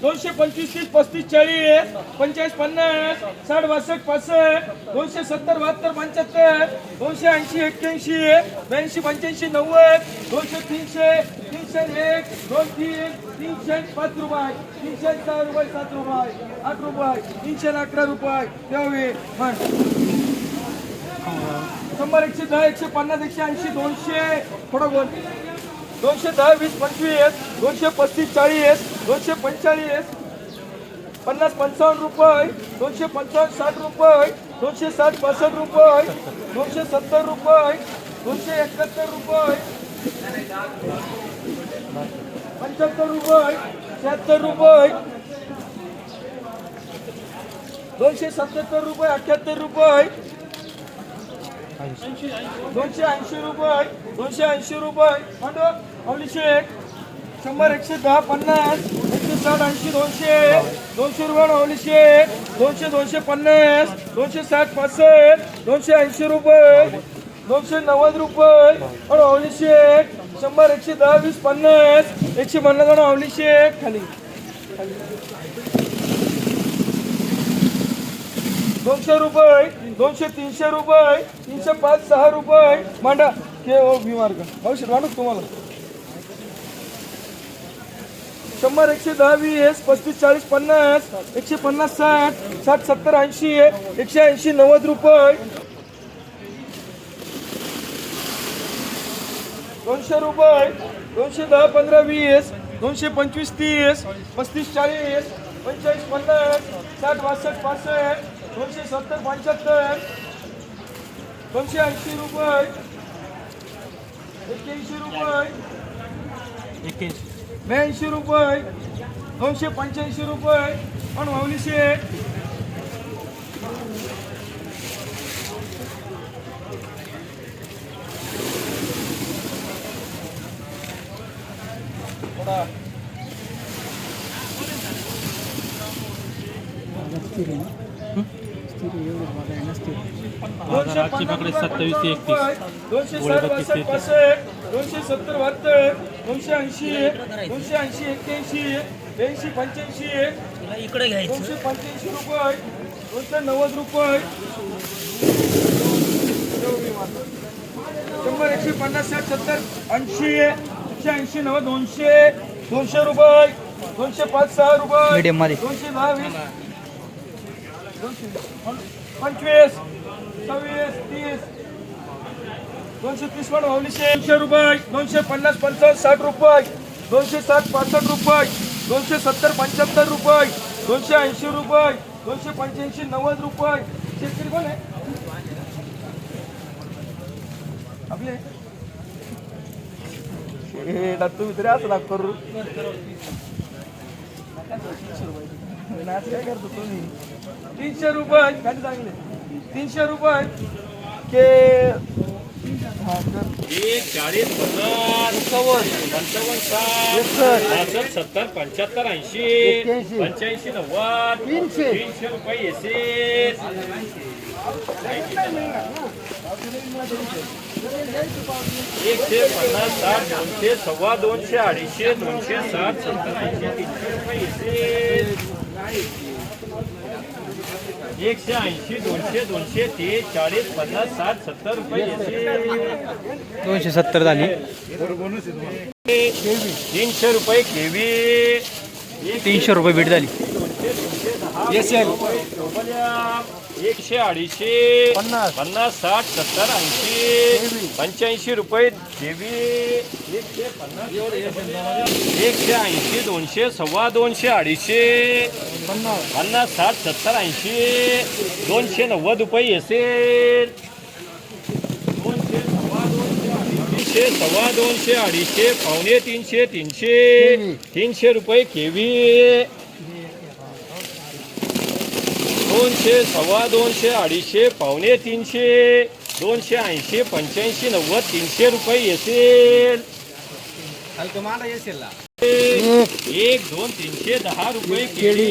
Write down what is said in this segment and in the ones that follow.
दोनशे पंचवीस तीस पस्तीस चाळीस पंचेचाळीस पन्नास साठ बासष्ट पासष्ट दोनशे सत्तर बहात्तर पंच्याहत्तर दोनशे ऐंशी एक्क्याऐंशी ब्याऐंशी पंच्याऐंशी नव्वद दोनशे तीनशे तीनशे एक दोन तीन तीनशे पाच रुपये तीनशे सहा रुपये सात रुपये आठ रुपये तीनशे अकरा रुपये द्यावे शंभर एकशे दहा एकशे पन्नास एकशे ऐंशी दोनशे थोडं बोल. दोनशे दहा वीस पंचवीस दोनशे पस्तीस चाळीस दोनशे पंचेचाळीस पन्नास पंचावन्न रुपये दोनशे पंचावन्न साठ रुपये दोनशे साठ पासष्ट रुपये दोनशे सत्तर रुपये दोनशे एकाहत्तर रुपये पंच्याहत्तर रुपये शहात्तर रुपये दोनशे सत्याहत्तर रुपये अठ्याहत्तर रुपये दोनशे ऐंशी रुपये दोनशे ऐंशी रुपये म्हणजे अवली शंभर एकशे दहा पन्नास एकशे साठ ऐंशी दोनशे दोनशे रुपये अवली दोनशे दोनशे पन्नास दोनशे साठ पासष्ट दोनशे ऐंशी रुपये दोनशे नव्वद रुपये आणि अवली शंभर एकशे दहा वीस पन्नास एकशे पन्नास आणि अवली खाली. दोनशे रुपये दोनशे तीनशे रुपये तीनशे पाच सहा रुपये मांडा के ओ मी मार्ग औषध माणूस तुम्हाला. शंभर एकशे दहा वीस पस्तीस चाळीस पन्नास एकशे पन्नास साठ साठ सत्तर ऐंशी एकशे ऐंशी नव्वद रुपये. दोनशे रुपये दोनशे दहा पंधरा वीस दोनशे पंचवीस तीस पस्तीस चाळीस पंचेचाळीस पन्नास साठ बासष्ट पासष्ट दोनशे सत्तर पंच्याहत्तर दोनशे ऐंशी रुपये एक्क्याऐंशी रुपये. ब्याऐंशी रुपये दोनशे पंच्याऐंशी रुपये आणि माऊलीशे दोनशे सत्तावीस एकतीस. दोनशे सत्तर बहात्तर दोनशे ऐंशी दोनशे ऐंशी एक्क्याऐंशी ब्याऐंशी पंच्याऐंशी इकडे घ्यायचं. दोनशे पंच्याऐंशी रुपये दोनशे नव्वद रुपये. शंभर एकशे पन्नास साठ सत्तर ऐंशी एकशे ऐंशी नव्वद दोनशे दोनशे रुपये दोनशे पाच सहा रुपये मीडियममध्ये दोनशे दहा वीस दोनशे पंचवीस सव्वीस तीस दोनशे तीस पण ओलीशे दोनशे रुपये दोनशे पन्नास पंचावन्न साठ रुपये दोनशे साठ पासष्ट रुपये दोनशे सत्तर पंच्याहत्तर रुपये दोनशे ऐंशी रुपये दोनशे पंच्याऐंशी नव्वद रुपये. शेतकरी कोण आहे? आपले तुम्ही तरी असं दाख करू. काय करतो तुम्ही. तीनशे रुपये खाली चांगले. तीनशे रुपये के एक चाळीस पन्नास पंचावन्न साठ पासष्ट सत्तर पंच्याहत्तर ऐंशी पंच्याऐंशी नव्वद तीनशे. तीनशे रुपये एकशे पन्नास साठ दोनशे सव्वा दोनशे अडीचशे दोनशे साठ सत्तर ऐंशी तीनशे रुपये एकशे ऐंशी दोनशे दोनशे तीस चाळीस पन्नास साठ सत्तर रुपये दोनशे सत्तर झाली. तीनशे रुपये केवी. तीनशे रुपये बीट झाली. एकशे अडीचशे पन्नास. पन्नास साठ सत्तर ऐंशी पंच्याऐंशी रुपये देवी एकशे पन्नास. एकशे ऐंशी दोनशे सव्वा दोनशे अडीचशे. पन्नास. पन्नास साठ सत्तर ऐंशी. दोनशे नव्वद रुपये असेल दोनशे सव्वा दोनशे अडीचशे तीनशे सव्वा दोनशे अडीचशे पावणे तीनशे तीनशे. तीनशे रुपये केवी. दोनशे सव्वा दोनशे अडीचशे पावणे तीनशे दोनशे ऐंशी पंच्याऐंशी नव्वद तीनशे रुपये येतील. एक दोन तीनशे दहा रुपये केळी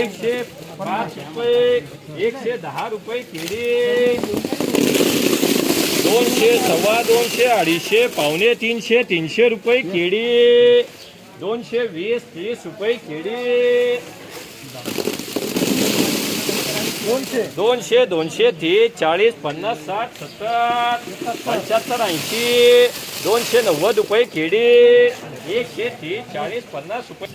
एकशे पाच रुपये एकशे दहा रुपये केळी दोनशे सव्वा दोनशे अडीचशे पावणे तीनशे तीनशे रुपये केळी दोनशे वीस तीस रुपये केळी दोनशे दोनशे तीस चाळीस पन्नास साठ सत्तर पंच्याहत्तर ऐंशी दोनशे नव्वद रुपये केळी एकशे तीस चाळीस पन्नास रुपये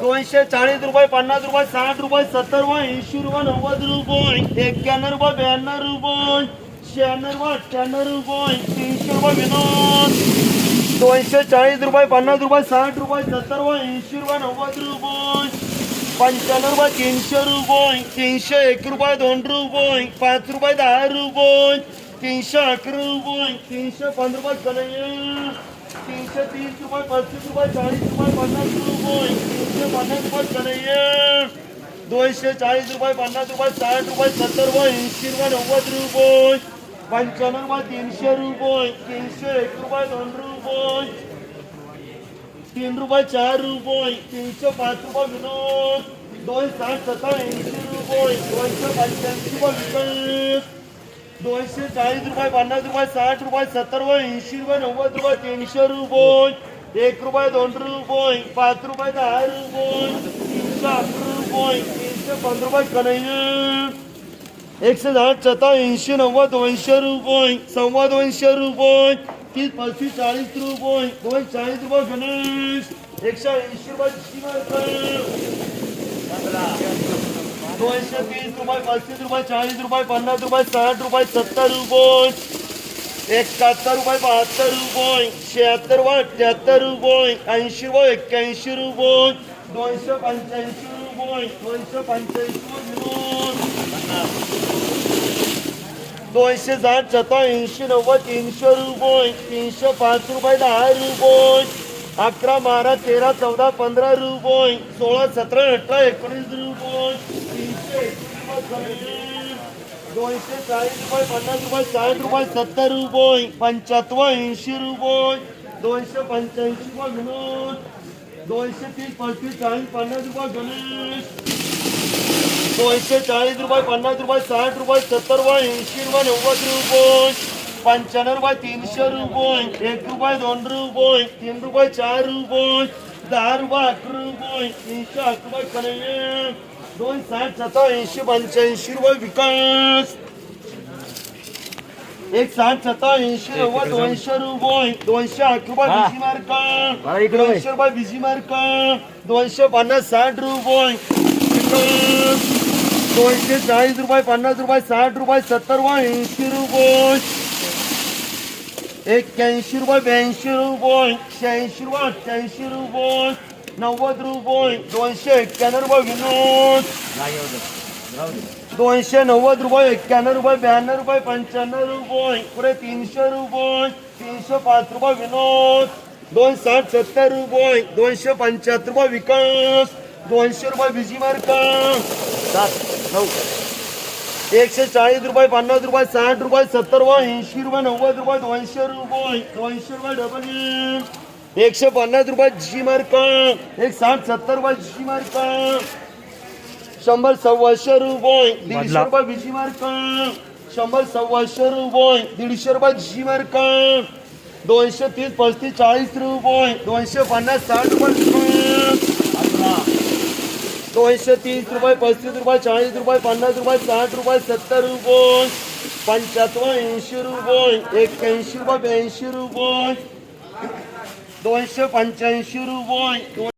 दोनशे चाळीस रुपये रुपये साठ रुपये सत्तर रुपये ऐंशी रुपये नव्वद रुपये एक्क्याण्णव रुपये ब्याण्णव रुपये रुपये अठ्ठ्याण्णव रुपये तीनशे रुपये विनोद दोनशे चाळीस रुपये, पन्नास रुपये, साठ रुपये, सत्तर रुपये, ऐंशी रुपये, नव्वद रुपये. पंच्याण्णव रुपये तीनशे रुपये तीनशे एक रुपये दोन रुपये पाच रुपये दहा रुपये तीनशे अकरा रुपये तीनशे पंधरा रुपये कन्हैया तीनशे तीस रुपये पस्तीस रुपये चाळीस रुपये पन्नास रुपये तीनशे पन्नास रुपये कन्हैया दोनशे चाळीस रुपये पन्नास रुपये साठ रुपये सत्तर रुपये ऐंशी रुपये नव्वद रुपये पंच्याण्णव रुपये तीनशे रुपये तीनशे एक रुपये दोन रुपये तीन रुपये चार रुपये तीनशे पाच रुपये विनोद. दोन साठ सत्तर ऐंशी रुपये दोनशे पंच्याऐंशी रुपये विकत दोनशे चाळीस रुपये पन्नास रुपये साठ रुपये सत्तर रुपये ऐंशी रुपये नव्वद रुपये तीनशे रुपये. एक रुपये दोन रुपये पाच रुपये दहा रुपये तीनशे अकरा रुपये तीनशे पंधरा रुपये कन्हैया एकशे दहा छता ऐंशी नव्वद दोनशे रुपये सव्वा दोनशे रुपये तीस पस्तीस चाळीस रुपये दोन चाळीस रुपये गणेश. एकशे ऐंशी रुपये दोनशे तीस रुपये पस्तीस रुपये चाळीस रुपये पन्नास रुपये साठ रुपये सत्तर रुपये. एकाहत्तर रुपये बहात्तर रुपये. शहात्तर रुपये अठ्याहत्तर रुपये. ऐंशी रुपये एक्क्याऐंशी रुपये. दोनशे पंच्याऐंशी रुपये. दोनशे पंच्याऐंशी रुपये दोनशे साठ सत्ता ऐंशी नव्वद तीनशे रुपये तीनशे पाच रुपये दहा रुपये. अकरा बारा तेरा चौदा पंधरा रुपये. सोळा सतरा अठरा एकोणीस रुपये. तीनशे दोनशे चाळीस रुपये पन्नास रुपये साठ रुपये सत्तर रुपये. पंच्याहत्तर ऐंशी रुपये. दोनशे पंच्याऐंशी रुपये दोनशे तीस पस्तीस चाळीस पन्नास रुपये गणेश दोनशे चाळीस रुपये पन्नास रुपये साठ रुपये सत्तर रुपये ऐंशी रुपये नव्वद रुपये. पंच्याण्णव रुपये तीनशे रुपये. एक रुपये दोन रुपये. तीन रुपये चार रुपये. दहा रुपये अकरा रुपये. तीनशे अकरा रुपये कन्हैया दोन साठ सत्तर ऐंशी पंच्याऐंशी रुपये विकास. एक साठ सत्तर ऐंशी नव्वद दोनशे रुपये. दोनशे अकरा रुपये बिजी मार्का. दोनशे रुपये बिजी मार्का. दोनशे पन्नास साठ रुपये. दोनशे चाळीस रुपये पन्नास रुपये साठ रुपये सत्तर रुपये ऐंशी रुपये. एक्क्याऐंशी रुपये ब्याऐंशी रुपये शहाऐंशी रुपये अठ्ठ्याऐंशी रुपये नव्वद रुपये दोनशे एक्क्याण्णव रुपये विनोद. दोनशे नव्वद रुपये एक्क्याण्णव रुपये ब्याण्णव रुपये पंच्याण्णव रुपये पुढे तीनशे रुपये तीनशे पाच रुपये विनोद. दोन साठ सत्तर रुपये दोनशे पंच्याहत्तर रुपये विकास. दोनशे रुपये बिजी मार्का सात. नऊ. एकशे चाळीस रुपये पन्नास रुपये साठ रुपये सत्तर रुपये ऐंशी रुपये नव्वद रुपये दोनशे रुपये दोनशे रुपये डबल एकशे पन्नास रुपये जी मार्का एक साठ सत्तर रुपये जी मार्का शंभर सव्वाशे रुपये दीडशे रुपये बिजी मार्का शंभर सव्वाशे रुपये दीडशे रुपये जी मार्का दोनशे तीस पस्तीस चाळीस रुपये दोनशे पन्नास साठ रुपये दोनशे तीस रुपये पस्तीस रुपये चाळीस रुपये पन्नास रुपये साठ रुपये सत्तर रुपये पंच्याहत्तर ऐंशी रुपये एक्क्याऐंशी रुपये ब्याऐंशी रुपये दोनशे पंच्याऐंशी रुपये.